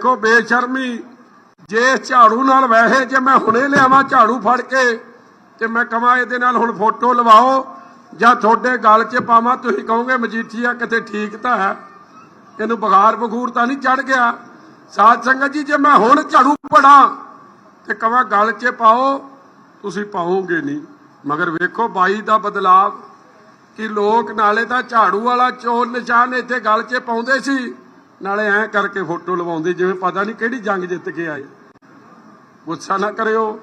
ਦੇਖੋ ਬੇਸ਼ਰਮੀ, ਜੇ ਝਾੜੂ ਨਾਲ ਵੈਸੇ ਜੇ ਮੈਂ ਹੁਣੇ ਲਿਆਵਾਂ ਝਾੜੂ ਫੜ ਕੇ ਤੇ ਮੈਂ ਕਹਾਂ ਇਹਦੇ ਨਾਲ ਹੁਣ ਫੋਟੋ ਲਵਾਓ ਜਾਂ ਤੁਹਾਡੇ ਗਲ 'ਚ ਪਾਵਾਂ, ਤੁਸੀਂ ਕਹੋਗੇ ਮਜੀਠੀਆ ਕਿਤੇ ਠੀਕ ਤਾਂ ਹੈ। ਇਹਨੂੰ ਬੁਖਾਰ ਬਖੂਰ ਤਾਂ ਨਹੀਂ ਚੜ ਗਿਆ। ਸਾਧ ਸੰਗਤ ਜੀ, ਜੇ ਮੈਂ ਹੁਣ ਝਾੜੂ ਪੜਾ ਤੇ ਕਹਾਂ ਗਲ 'ਚ ਪਾਓ, ਤੁਸੀਂ ਪਾਓਗੇ ਨਹੀਂ। ਮਗਰ ਵੇਖੋ ਬਾਈ ਦਾ ਬਦਲਾਵ, ਕਿ ਲੋਕ ਨਾਲੇ ਤਾਂ ਝਾੜੂ ਵਾਲਾ ਚੋਰ ਨਿਸ਼ਾਨ ਇੱਥੇ ਗਲ 'ਚ ਪਾਉਂਦੇ ਸੀ। ਨਾਲੇ ਐਂ ਕਰਕੇ ਫੋਟੋ ਲਵਾਉਂਦੇ, ਜਿਵੇਂ ਪਤਾ ਨਹੀਂ ਕਿਹੜੀ ਜੰਗ ਜਿੱਤ ਕੇ ਆਏ। ਗੁੱਸਾ ਨਾ ਕਰਿਓ।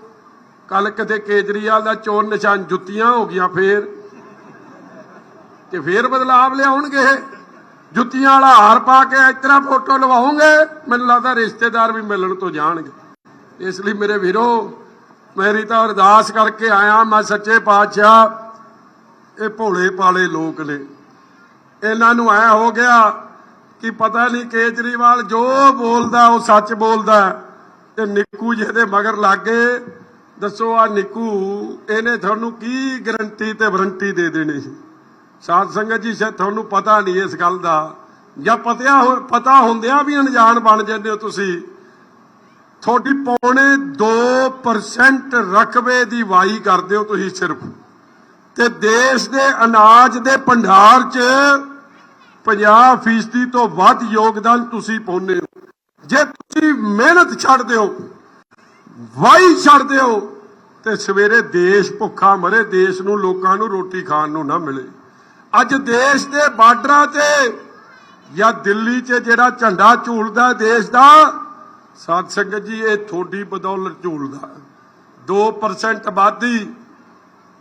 ਕੱਲ ਕਿਤੇ ਕੇਜਰੀਵਾਲ ਦਾ ਚੋਣ ਨਿਸ਼ਾਨ ਜੁੱਤੀਆਂ ਹੋ ਗਈਆਂ ਫੇਰ। ਤੇ ਫੇਰ ਬਦਲਾਵ ਲਿਆਉਣਗੇ ਜੁੱਤੀਆਂ ਵਾਲਾ ਹਾਰ ਪਾ ਕੇ ਇਸ ਤਰ੍ਹਾਂ ਫੋਟੋ ਲਵਾਉਂਗੇ, ਮੈਨੂੰ ਲੱਗਦਾ ਰਿਸ਼ਤੇਦਾਰ ਵੀ ਮਿਲਣ ਤੋਂ ਜਾਣਗੇ। ਇਸ ਲਈ ਮੇਰੇ ਵੀਰੋ, ਮੇਰੀ ਤਾਂ ਅਰਦਾਸ ਕਰਕੇ ਆਇਆ ਮੈਂ ਸੱਚੇ ਪਾਤਸ਼ਾਹ। ਇਹ ਭੋਲੇ ਪਾਲੇ ਲੋਕ ਨੇ। ਇਹਨਾਂ ਨੂੰ ਐ ਹੋ ਗਿਆ ਕਿ ਪਤਾ ਨਹੀਂ ਕੇਜਰੀਵਾਲ ਜੋ ਬੋਲਦਾ ਉਹ ਸੱਚ ਬੋਲਦਾ ਤੇ ਨਿੱਕੂ ਜਿਹਦੇ ਮਗਰ ਲੱਗੇ ਦੱਸੋ ਆ ਨਿੱਕੂ, ਇਹਨੇ ਤੁਹਾਨੂੰ ਕੀ ਗਰੰਟੀ ਤੇ ਵਾਰੰਟੀ ਦੇ ਦੇਣੀ ਸਾਧ ਸੰਗਤ ਜੀ, ਸ਼ਾਇਦ ਤੁਹਾਨੂੰ ਪਤਾ ਨਹੀਂ ਇਸ ਗੱਲ ਦਾ। ਜਾਂ ਪਤਿਆ ਹੋ- ਪਤਾ ਹੁੰਦਿਆਂ ਵੀ ਅਣਜਾਣ ਬਣ ਜਾਂਦੇ ਹੋ ਤੁਸੀਂ। ਤੁਹਾਡੀ ਪੌਣੇ 2% ਰਕਬੇ ਦੀ ਵਾਈ ਕਰਦੇ ਹੋ ਤੁਸੀਂ ਸਿਰਫ। ਤੇ ਦੇਸ਼ ਦੇ ਅਨਾਜ ਦੇ ਭੰਡਾਰ 'ਚ 50% ਫੀਸਦੀ ਤੋਂ ਵੱਧ ਯੋਗਦਾਨ ਤੁਸੀਂ ਪਾਉਂਦੇ ਹੋ। ਜੇ ਤੁਸੀਂ ਮਿਹਨਤ ਛੱਡ ਦਿਓ ਵਾਈ ਛੱਡ ਦਿਓ ਤੇ ਸਵੇਰੇ ਦੇਸ਼ ਭੁੱਖਾ ਮਰੇ, ਦੇਸ਼ ਨੂੰ ਲੋਕਾਂ ਨੂੰ ਰੋਟੀ ਖਾਣ ਨੂੰ ਨਾ ਮਿਲੇ। ਅੱਜ ਦੇਸ਼ ਦੇ ਬਾਰਡਰਾਂ ਤੇ ਜਾਂ ਦਿੱਲੀ 'ਚ ਜਿਹੜਾ ਝੰਡਾ ਝੂਲਦਾ ਦੇਸ਼ ਦਾ, ਸਾਧ ਸੰਗਤ ਜੀ, ਇਹ ਥੋੜੀ ਬਦੌਲਤ ਝੂਲਦਾ। 2% ਆਬਾਦੀ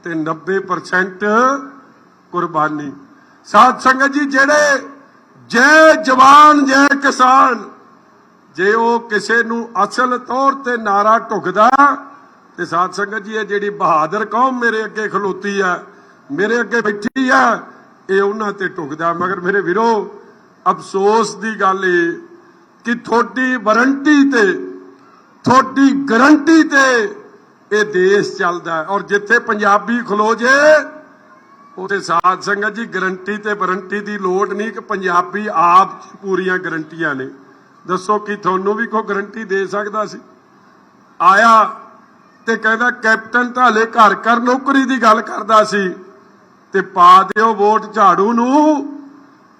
ਤੇ 90% ਕੁਰਬਾਨੀ। ਸਾਧ ਸੰਗਤ ਜੀ, ਜਿਹੜੇ ਜੈ ਜਵਾਨ, ਜੈ ਕਿਸਾਨ, ਜੇ ਉਹ ਕਿਸੇ ਨੂੰ ਅਸਲ ਤੌਰ ਤੇ ਨਾਰਾ ਢੁਕਦਾ, ਤੇ ਸਾਧ ਸੰਗਤ ਜੀ, ਇਹ ਜਿਹੜੀ ਬਹਾਦਰ ਕੌਮ ਮੇਰੇ ਅੱਗੇ ਖਲੋਤੀ ਆ, ਮੇਰੇ ਅੱਗੇ ਬੈਠੀ ਆ, ਇਹ ਉਹਨਾਂ ਤੇ ਢੁਕਦਾ। ਮਗਰ ਮੇਰੇ ਵੀਰੋ, ਅਫਸੋਸ ਦੀ ਗੱਲ ਇਹ ਕਿ ਤੁਹਾਡੀ ਵਾਰੰਟੀ ਤੇ, ਤੁਹਾਡੀ ਗਰੰਟੀ ਤੇ ਇਹ ਦੇਸ਼ ਚੱਲਦਾ ਔਰ ਜਿੱਥੇ ਪੰਜਾਬੀ ਖਲੋ ਜੇ ਉਥੇ ਸਾਧ ਸੰਗਤ ਜੀ, ਗਰੰਟੀ ਤੇ ਵਾਰੰਟੀ ਦੀ ਲੋੜ ਨਹੀਂ ਕਿ ਪੰਜਾਬੀ ਆਪ ਪੂਰੀਆਂ ਗਰੰਟੀਆਂ ਨੇ। ਦੱਸੋ ਕਿ ਤੁਹਾਨੂੰ ਵੀ ਕੋਈ ਗਰੰਟੀ ਦੇ ਸਕਦਾ ਸੀ? ਆਇਆ ਤੇ ਕਹਿੰਦਾ, ਕੈਪਟਨ ਤਾਂ ਘਰ ਘਰ ਨੌਕਰੀ ਦੀ ਗੱਲ ਕਰਦਾ ਸੀ ਤੇ ਪਾ ਦਿਓ ਵੋਟ ਝਾੜੂ ਨੂੰ।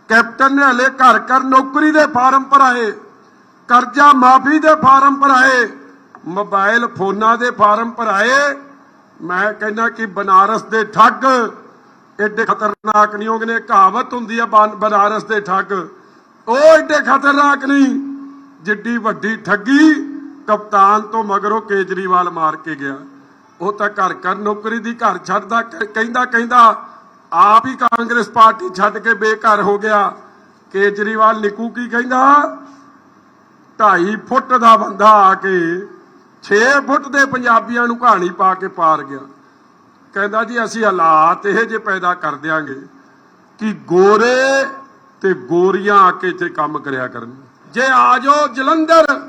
ਕੈਪਟਨ ਨੇ ਹਲੇ ਘਰ ਘਰ ਨੌਕਰੀ ਦੇ ਫਾਰਮ ਭਰਾਏ, ਕਰਜ਼ਾ ਮਾਫੀ ਦੇ ਫਾਰਮ ਭਰਾਏ ਮੋਬਾਈਲ ਫੋਨਾਂ ਦੇ ਫਾਰਮ ਭਰਾਏ। ਮੈਂ ਕਹਿੰਦਾ ਕਿ ਬਨਾਰਸ ਦੇ ਠੱਗ ਐਡੇ ਖਤਰਨਾਕ ਨਹੀਂ ਹੋਗੇ ਕਹਾਵਤ ਹੁੰਦੀ ਆ ਬਨ- ਬਨਾਰਸ ਦੇ ਠੱਗ। ਉਹ ਐਡੇ ਖਤਰਨਾਕ ਨਹੀਂ, ਜਿੱਡੀ ਵੱਡੀ ਠੱਗੀ ਕਪਤਾਨ ਤੋਂ ਮਗਰੋਂ ਕੇਜਰੀਵਾਲ ਮਾਰ ਕੇ ਗਿਆ। ਉਹ ਤਾਂ ਘਰ ਘਰ ਨੌਕਰੀ ਦੀ ਘਰ ਛੱਡਦਾ ਕਹਿੰਦਾ ਕਹਿੰਦਾ, ਆਪ ਹੀ ਕਾਂਗਰਸ ਪਾਰਟੀ ਛੱਡ ਕੇ ਬੇਘਰ ਹੋ ਗਿਆ। ਕੇਜਰੀਵਾਲ ਨਿੱਕੂ ਕੀ ਕਹਿੰਦਾ? 2.5 ਫੁੱਟ ਦਾ ਬੰਦਾ ਆ ਕੇ 6 ਫੁੱਟ ਦੇ ਪੰਜਾਬੀਆਂ ਨੂੰ ਕਹਾਣੀ ਪਾ ਕੇ ਪਾਰ ਗਿਆ। ਕਹਿੰਦਾ ਜੀ ਅਸੀਂ ਹਾਲਾਤ ਇਹ ਜੇ ਪੈਦਾ ਕਰ ਦਿਆਂਗੇ ਕਿ ਗੋਰੇ ਤੇ ਗੋਰੀਆਂ ਆ ਕੇ ਇੱਥੇ ਕੰਮ ਕਰਿਆ ਕਰਨ। ਜੇ ਆ ਜਾਓ ਜਲੰਧਰ,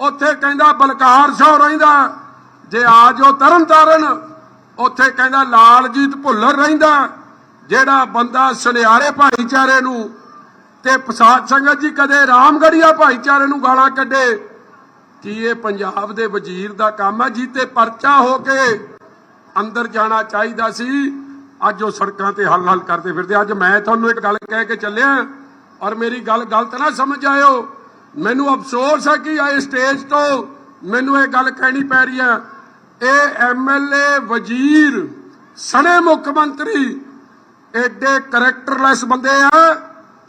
ਉੱਥੇ ਕਹਿੰਦਾ ਬਲਕਾਰ ਸਿੰਘ ਰਹਿੰਦਾ। ਜੇ ਆ ਜਾਓ ਤਰਨਤਾਰਨ, ਉੱਥੇ ਕਹਿੰਦਾ ਲਾਲਜੀਤ ਭੁੱਲਰ ਰਹਿੰਦਾ। ਜਿਹੜਾ ਬੰਦਾ ਸੁਨਿਆਰੇ ਭਾਈਚਾਰੇ ਨੂੰ ਤੇ ਪ੍ਰਸਾਦ ਸੰਗਤ ਜੀ ਕਦੇ ਰਾਮਗੜੀਆ ਭਾਈਚਾਰੇ ਨੂੰ ਗਾਲਾਂ ਕੱਢੇ, ਕਿ ਇਹ ਪੰਜਾਬ ਦੇ ਵਜ਼ੀਰ ਦਾ ਕੰਮ ਹੈ ਜੀਤੇ ਪਰਚਾ ਹੋ ਕੇ ਅੰਦਰ ਜਾਣਾ ਚਾਹੀਦਾ ਸੀ। ਅੱਜ ਉਹ ਸੜਕਾਂ ਤੇ ਹੱਲ ਹੱਲ ਕਰਦੇ ਫਿਰਦੇ ਅੱਜ ਮੈਂ ਤੁਹਾਨੂੰ ਇੱਕ ਗੱਲ ਕਹਿ ਕੇ ਚੱਲਿਆ ਔਰ ਮੇਰੀ ਗੱਲ ਗਲਤ ਨਾ ਸਮਝ ਆਇਓ। ਮੈਨੂੰ ਅਫਸੋਸ ਹੈ ਕਿ ਇਹ ਸਟੇਜ ਤੋਂ ਮੈਨੂੰ ਇਹ ਗੱਲ ਕਹਿਣੀ ਪੈ ਰਹੀ ਹੈ। ਇਹ ਐਮਐਲਏ ਵਜ਼ੀਰ, ਸਣੇ ਮੁੱਖ ਮੰਤਰੀ ਐਡੇ ਕਰੈਕਟਰਲੈਸ ਬੰਦੇ ਆ।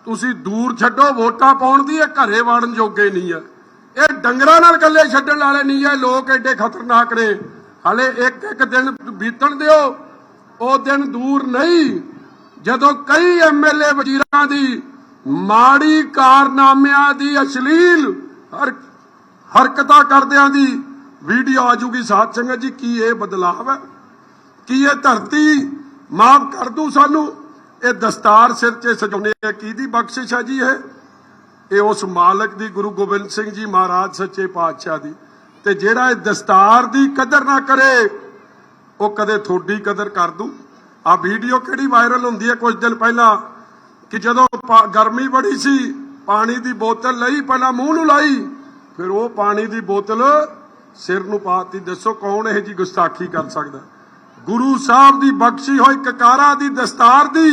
ਤੁਸੀਂ ਦੂਰ ਛੱਡੋ, ਵੋਟਾਂ ਪਾਉਣ ਦੀ ਇਹ ਘਰੇ ਵੜਨ ਜੋਗੇ ਨਹੀਂ ਆ। ਇਹ ਡੰਗਰਾਂ ਨਾਲ ਗੱਲੇ ਛੱਡਣ ਵਾਲੇ ਨਹੀਂ ਆ। ਲੋਕ ਐਡੇ ਖਤਰਨਾਕ ਨੇ। ਹਲੇ ਇੱਕ ਇੱਕ ਦਿਨ ਬੀਤਣ ਦਿਓ, ਉਹ ਦਿਨ ਦੂਰ ਨਹੀਂ। ਜਦੋਂ ਕਈ ਐਮਐਲਏ ਵਜ਼ੀਰਾਂ ਦੀ ਮਾੜੀ ਕਾਰਨਾਮਿਆਂ ਦੀ ਅਸ਼ਲੀਲ ਹਰਕਤਾਂ ਕਰਦਿਆਂ ਦੀ ਵੀਡੀਓ ਆਜੂਗੀ ਸਾਧ ਸੰਗਤ ਜੀ, ਕੀ ਇਹ ਬਦਲਾਵ ਹੈ? ਕੀ ਇਹ ਧਰਤੀ ਮਾਫ ਕਰ ਦੂ ਸਾਨੂੰ? ਇਹ ਦਸਤਾਰ ਸਿਰ 'ਚ ਸਜਾਉਣੇ ਆ ਕਿਹਦੀ ਬਖਸ਼ਿਸ਼ ਹੈ ਜੀ ਇਹ? ਇਹ ਉਸ ਮਾਲਕ ਦੀ, ਗੁਰੂ ਗੋਬਿੰਦ ਸਿੰਘ ਜੀ ਮਹਾਰਾਜ, ਸੱਚੇ ਪਾਤਸ਼ਾਹ ਦੀ। ਤੇ ਜਿਹੜਾ ਇਹ ਦਸਤਾਰ ਦੀ ਕਦਰ ਨਾ ਕਰੇ, ਉਹ ਕਦੇ ਥੋੜੀ ਕਦਰ ਕਰ ਦੂ। ਆ ਵੀਡੀਓ ਕਿਹੜੀ ਵਾਇਰਲ ਹੁੰਦੀ ਹੈ ਕੁਝ ਦਿਨ ਪਹਿਲਾਂ, ਕਿ ਜਦੋਂ ਗਰਮੀ ਬੜੀ ਸੀ, ਪਾਣੀ ਦੀ ਬੋਤਲ ਲਈ, ਪਹਿਲਾਂ ਮੂੰਹ ਨੂੰ ਲਾਈ, ਫਿਰ ਉਹ ਪਾਣੀ ਦੀ ਬੋਤਲ ਸਿਰ ਨੂੰ ਪਾਤੀ। ਦੱਸੋ ਕੌਣ ਇਹ ਜੀ ਗੁਸਤਾਖੀ ਕਰ ਸਕਦਾ? ਗੁਰੂ ਸਾਹਿਬ ਦੀ ਬਖਸ਼ੀ ਹੋਈ ਕਕਾਰਾ ਦੀ ਦਸਤਾਰ ਦੀ,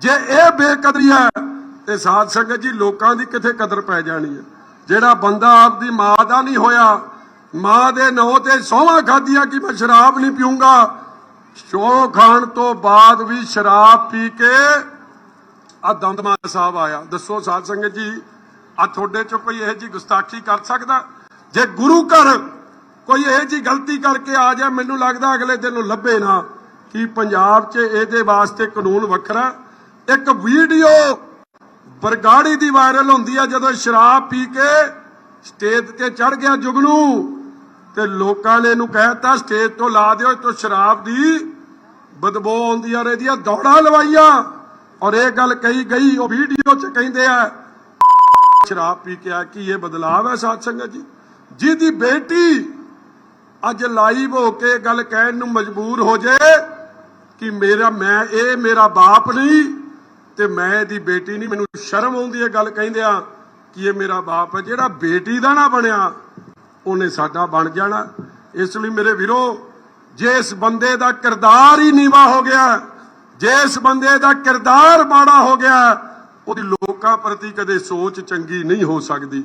ਜੇ ਇਹ ਬੇਕਦਰੀ ਹੈ, ਤੇ ਸਾਧ ਸੰਗਤ ਜੀ ਲੋਕਾਂ ਦੀ ਕਿੱਥੇ ਕਦਰ ਪੈ ਜਾਣੀ ਹੈ? ਜਿਹੜਾ ਬੰਦਾ ਆਪਦੀ ਮਾਂ ਦਾ ਨਹੀਂ ਹੋਇਆ ਮਾਂ ਦੇ ਨਾਂ ਤੇ ਸੌਵਾਂ ਖਾਧੀਆਂ ਕਿ ਮੈਂ ਸ਼ਰਾਬ ਨਹੀਂ ਪੀਊਂਗਾ? ਸ਼ੋ ਖਾਣ ਤੋਂ ਬਾਅਦ ਵੀ ਸ਼ਰਾਬ ਪੀ ਕੇ ਆ ਦੰਦਮਾ ਸਾਹਿਬ ਆਇਆ। ਦੱਸੋ ਸਾਧ ਸੰਗਤ ਜੀ ਆ ਤੁਹਾਡੇ ਚੋਂ ਕੋਈ ਇਹੋ ਜੀ ਗੁਸਤਾਖੀ ਕਰ ਸਕਦਾ? ਜੇ ਗੁਰੂ ਘਰ ਕੋਈ ਇਹੋ ਜੀ ਗਲਤੀ ਕਰਕੇ ਆ ਜਾ ਮੈਨੂੰ ਲੱਗਦਾ ਅਗਲੇ ਦਿਨ ਨੂੰ ਲੱਭੇ ਨਾ। ਕਿ ਪੰਜਾਬ 'ਚ ਇਹਦੇ ਵਾਸਤੇ ਕਾਨੂੰਨ ਵੱਖਰਾ? ਇੱਕ ਵੀਡੀਓ ਬਰਗਾੜੀ ਦੀ ਵਾਇਰਲ ਹੁੰਦੀ ਆ ਜਦੋਂ ਸ਼ਰਾਬ ਪੀ ਕੇ ਸਟੇਜ ਤੇ ਚੜ ਗਿਆ ਜੁਗਨੂ। ਤੇ ਲੋਕਾਂ ਨੇ ਇਹਨੂੰ ਕਹਿਤਾ, ਸਟੇਜ ਤੋਂ ਲਾ ਦਿਓ, ਇਹ ਸ਼ਰਾਬ ਦੀ ਬਦਬੂ ਆਉਂਦੀ ਆ ਰਹੀ ਦੌੜਾਂ ਲਵਾਈਆਂ। ਔਰ ਇਹ ਗੱਲ ਕਹੀ ਗਈ, ਉਹ ਵੀਡੀਓ 'ਚ ਕਹਿੰਦੇ ਆ, ਸ਼ਰਾਬ ਪੀ ਕੇ ਆ ਕੀ ਇਹ ਬਦਲਾਵ ਹੈ ਸਾਧ ਸੰਗਤ ਜੀ? ਜਿਹਦੀ ਬੇਟੀ ਅੱਜ ਲਾਈਵ ਹੋ ਕੇ ਇਹ ਗੱਲ ਕਹਿਣ ਨੂੰ ਮਜਬੂਰ ਹੋ ਜੇ, ਕਿ ਮੇਰਾ, ਮੈਂ, ਇਹ ਮੇਰਾ ਬਾਪ ਨਹੀਂ, ਤੇ ਮੈਂ ਇਹਦੀ ਬੇਟੀ ਨਹੀਂ। ਮੈਨੂੰ ਸ਼ਰਮ ਆਉਂਦੀ ਹੈ ਗੱਲ ਕਹਿੰਦੇ ਆ ਕਿ ਇਹ ਮੇਰਾ ਬਾਪ ਹੈ, ਜਿਹੜਾ ਬੇਟੀ ਦਾ ਨਾ ਬਣਿਆ। ਉਹਨੇ ਸਾਡਾ ਬਣ ਜਾਣਾ। ਇਸ ਲਈ ਮੇਰੇ ਵੀਰੋ, ਜੇ ਇਸ ਬੰਦੇ ਦਾ ਕਿਰਦਾਰ ਹੀ ਨੀਵਾ ਹੋ ਗਿਆ, ਜੇ ਇਸ ਬੰਦੇ ਦਾ ਕਿਰਦਾਰ ਮਾੜਾ ਹੋ ਗਿਆ, ਉਹਦੀ ਲੋਕਾਂ ਪ੍ਰਤੀ ਕਦੇ ਸੋਚ ਚੰਗੀ ਨਹੀਂ ਹੋ ਸਕਦੀ।